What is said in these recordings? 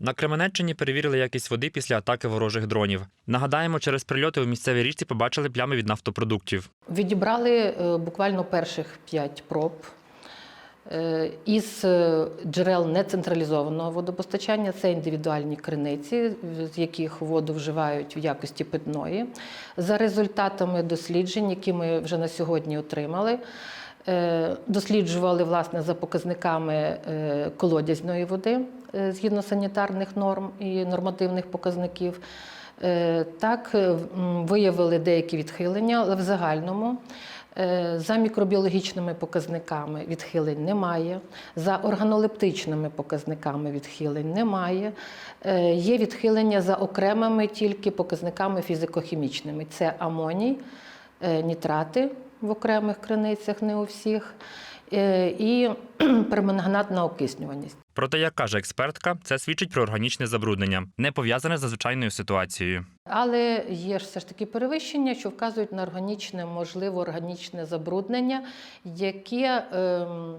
На Кременеччині перевірили якість води після атаки ворожих дронів. Нагадаємо, через прильоти у місцевій річці побачили плями від нафтопродуктів. Відібрали е, буквально перших п'ять проб е, із е, джерел нецентралізованого водопостачання. Це індивідуальні криниці, з яких воду вживають в якості питної. За результатами досліджень, які ми вже на сьогодні отримали. Досліджували власне за показниками колодязної води згідно санітарних норм і нормативних показників. Е, Так, е, виявили деякі відхилення, але в загальному е, за мікробіологічними показниками відхилень немає, за органолептичними показниками відхилень немає. Е, Є відхилення за окремими тільки показниками фізико-хімічними. Це амоній, е, нітрати в окремих криницях, не у всіх, е, і перманганатна окиснюваність. Проте, як каже експертка, це свідчить про органічне забруднення, не пов'язане з надзвичайною ситуацією. Але є ж все ж таки перевищення, що вказують на органічне, можливо, органічне забруднення, яке ем,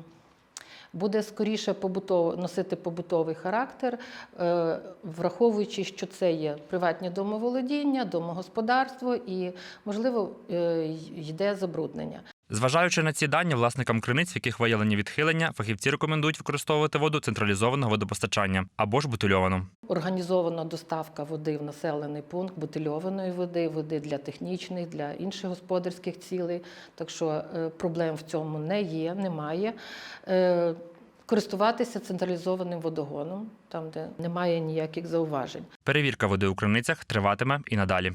буде скоріше побутово, носити побутовий характер, е, враховуючи, що це є приватні домоволодіння, домогосподарство і, можливо, е, йде забруднення. Зважаючи на ці дані, власникам криниць, в яких виявлені відхилення, фахівці рекомендують використовувати воду централізованого водопостачання або ж бутильовану. Організована доставка води в населений пункт, бутильованої води, води для технічних, для інших господарських цілей. Так що е, проблем в цьому не є, немає. Е, Користуватися централізованим водогоном, там де немає ніяких зауважень. Перевірка води у криницях триватиме і надалі.